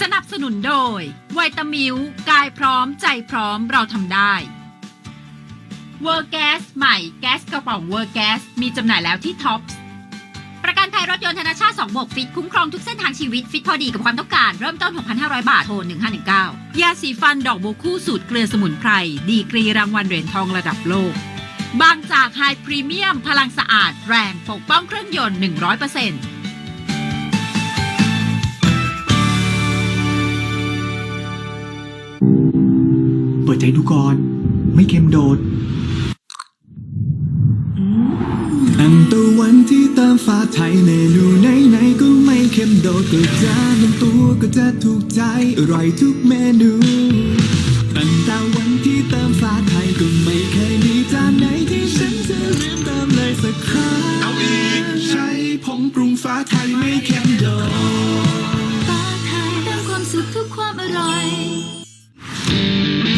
สนับสนุนโดยไวตามิวกายพร้อมใจพร้อมเราทำได้เวอร์แกสใหม่แก๊สกระป๋องเวอร์แกสมีจำหน่ายแล้วที่ท็อปส์ประกันภัยรถยนต์ธนาชาติ2บวกฟิตคุ้มครองทุกเส้นทางชีวิต ฟิตพอดีกับความต้องการ เริ่มต้น 6,500 บาท โทร 1519 ยาสีฟันดอกโบคู่สูตรเกลือสมุนไพร ดีกรีรางวัลเหรียญทองระดับโลก บางจากไฮพรีเมียม พลังสะอาด แรงปกป้องเครื่องยนต์ 100% ใจดูก่อน ไม่เค็มโดดอันตะวันที่ตามฟ้าไทยเมนูไหนไหนๆก็ไม่เค็มโดดก็จะลงตัวก็จะถูกใจอร่อยทุกเมนู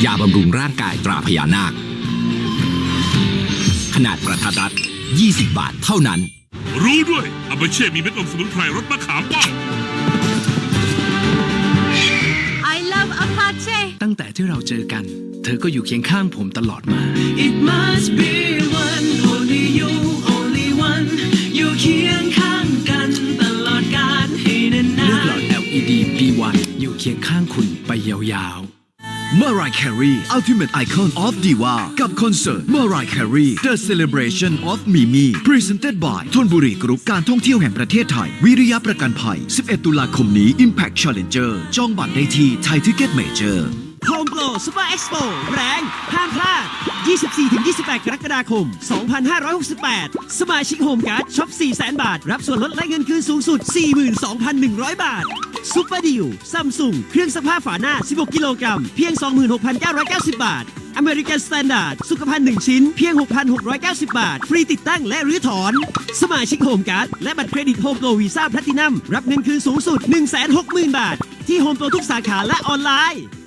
ยาบำรุงร่างกายตราพญานาค ขนาดประทัดรัด 20 บาทเท่านั้น รู้ด้วยอาบาเช่มีเม็ดอมสมุนไพรรสมะขามป้อม I love Apache ตั้งแต่ที่เราเจอกัน เธอก็อยู่เคียงข้างผมตลอดมา It must be one only you only one อยู่เคียงข้างกันตลอดกาลให้นานเลือกหลอด LED B1 อยู่เคียงข้างคุณไปยาว Mariah Carey Ultimate Icon of Diva กับคอนเสิร์ต Mariah Carey The Celebration of Mimi Presented by ทนบุรีกรุ๊ปการท่องเที่ยวแห่งประเทศไทย วิริยะประกันภัย 11 ตุลาคมนี้ Impact Challenger จองบัตรได้ที่ Thai Ticket Major ซูเปอร์เอ็กซ์โปแรงห้ามพลาด 24-28 กรกฎาคม 2568 สมาชิกโฮมการ์ดช็อป 400,000 บาท รับส่วนลดและเงินคืนสูงสุด 42,100 บาทซุปเปอร์ดิวซัมซุงเครื่องซักผ้าฝาหน้า 16 กิโลกรัม เพียง 26,990 บาทอเมริกันสแตนดาร์ดสุขภัณฑ์1ชิ้น เพียง 6,690 บาท ฟรีติดตั้งและรื้อถอน สมาชิกโฮมการ์ด และบัตรเครดิตโฮมโปรวีซ่าแพลตินัม รับเงินคืนสูงสุด 160,000 บาท ที่โฮมโปรทุกสาขาและออนไลน์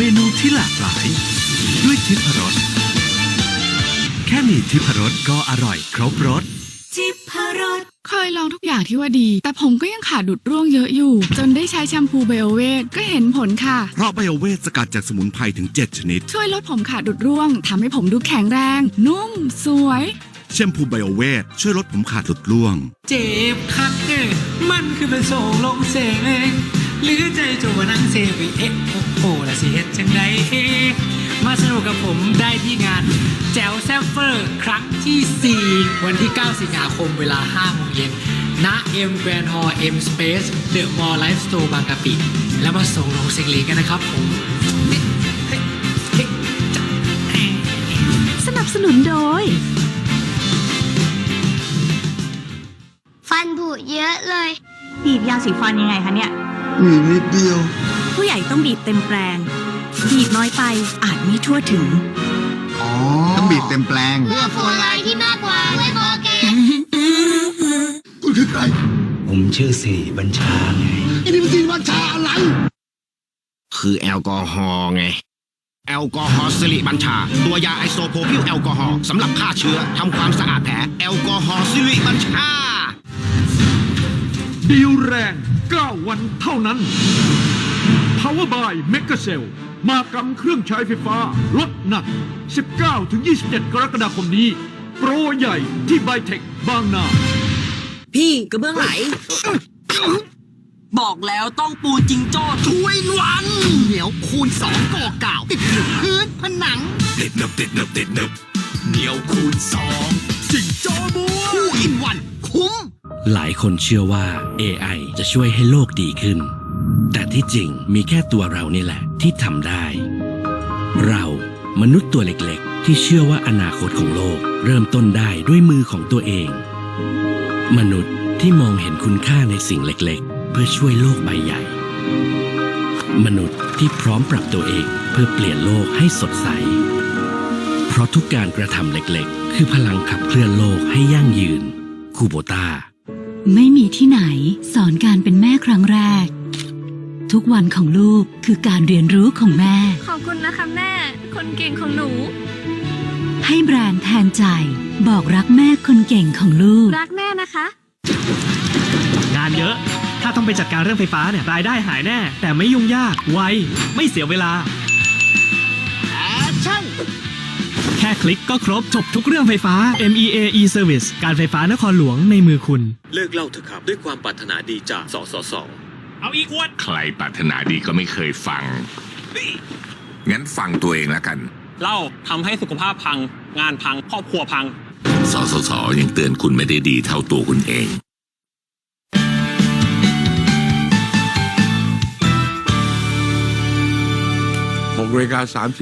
เมนูที่หลากหลาย ด้วยทิพรสแค่มีทิพรสก็อร่อยครบรสทิพรสเคยลองทุกอย่างที่ว่าดี แต่ผมก็ยังขาดดุดร่วงเยอะอยู่ จนได้ใช้แชมพูไบโอเวทก็เห็นผลค่ะ เพราะไบโอเวทสกัดจากสมุนไพรถึง 7 ชนิด ช่วยลดผมขาดดุดร่วงทำให้ผมดูแข็งแรง นุ่ม สวย แชมพูไบโอเวทช่วยลดผมขาดหลุดร่วง เจ็บคักเอ้ยมันคือเป็นโศกลงเสงเอง หรือใจจะมานั่งเซไปเอ๊ะโอ้โหละสิเฮ็ดจังไดเอ๊ะมาสนุกกับผมได้ที่งานแจวแซฟเฟอร์ครั้งที่ 4 วันที่ 9 สิงหาคมเวลา5โมงเย็นณเอ็มแกรนด์ฮอลล์เอ็มสเปซเดอะมอลล์ไลฟ์สโตร์บางกะปิ แล้วมาส่งลงเซงเลกันนะครับผมเฮ้ยเฮ้ยเฮ้ยจ๊ะแหมสนับสนุนโดย ฟันผุเยอะเลยบีบยาสีฟันยังไงคะเนี่ย มีนิดเดียว ผู้ใหญ่ต้องบีบเต็มแปลงบีบน้อยไปอาจไม่ทั่วถึง อ๋อ ต้องบีบเต็มแปลง เพื่อฟูลายที่มากกว่าด้วยคอแกนคุณคือใคร ผมชื่อสิริบัญชาไงอินี่มันจีนวัชชาอะไร คือแอลกอฮอล์ไง แอลกอฮอล์สิริบัญชา ตัวยาไอโซโพพิลแอลกอฮอล์สำหรับฆ่าเชื้อทำความสะอาดแผลแอลกอฮอล์สิริบัญชา ดีลแรง 9 วันเท่านั้น Power by m e g a c e l มากรรมเครื่องใช้ไฟฟ้า ลดหนัก 19-27 กรกฎาคมนี้ โปรใหญ่ที่ไบเทคบางนา พี่กระเบื้องไหล บอกแล้วต้องปูจิงโจ้ช่วยวันเหนียวคูณสองก่อเก่าติดอยู่พื้นผนัง ติดเนบติดเนบติดเนบเหนียวคูณสองจิงโจ้ หลายคนเชื่อว่า AI จะช่วยให้โลกดีขึ้น แต่ที่จริงมีแค่ตัวเรานี่แหละที่ทำได้ เรามนุษย์ตัวเล็กๆ ที่เชื่อว่าอนาคตของโลก เริ่มต้นได้ด้วยมือของตัวเอง มนุษย์ที่มองเห็นคุณค่าในสิ่งเล็กๆ เพื่อช่วยโลกใบใหญ่ มนุษย์ที่พร้อมปรับตัวเองเพื่อเปลี่ยนโลกให้สดใส เพราะทุกการกระทำเล็กๆ คือพลังขับเคลื่อนโลกให้ยั่งยืนคูโบตา ไม่มีที่ไหนสอนการเป็นแม่ครั้งแรก ทุกวันของลูกคือการเรียนรู้ของแม่ ขอบคุณนะคะแม่ คนเก่งของหนู ให้แบรนด์แทนใจ บอกรักแม่คนเก่งของลูก รักแม่นะคะ งานเยอะ ถ้าต้องไปจัดการเรื่องไฟฟ้าเนี่ยรายได้หายแน่ แต่ไม่ยุ่งยาก ไว ไม่เสียเวลาแค่ คลิกก็ครบจบทุกเรื่องไฟฟ้า MEA e-Service การไฟฟ้านครหลวงในมือคุณ เลิกเล่าเถอะครับ ด้วยความปรารถนาดีจากสสสเอาอีกขวดใครปรารถนาดีก็ไม่เคยฟัง งั้นฟังตัวเองแล้วกันเหล้าทำให้สุขภาพพัง งานพัง ครอบครัวพัง สสสยังเตือนคุณไม่ได้ดีเท่าตัวคุณเอง 6นาฬิกา30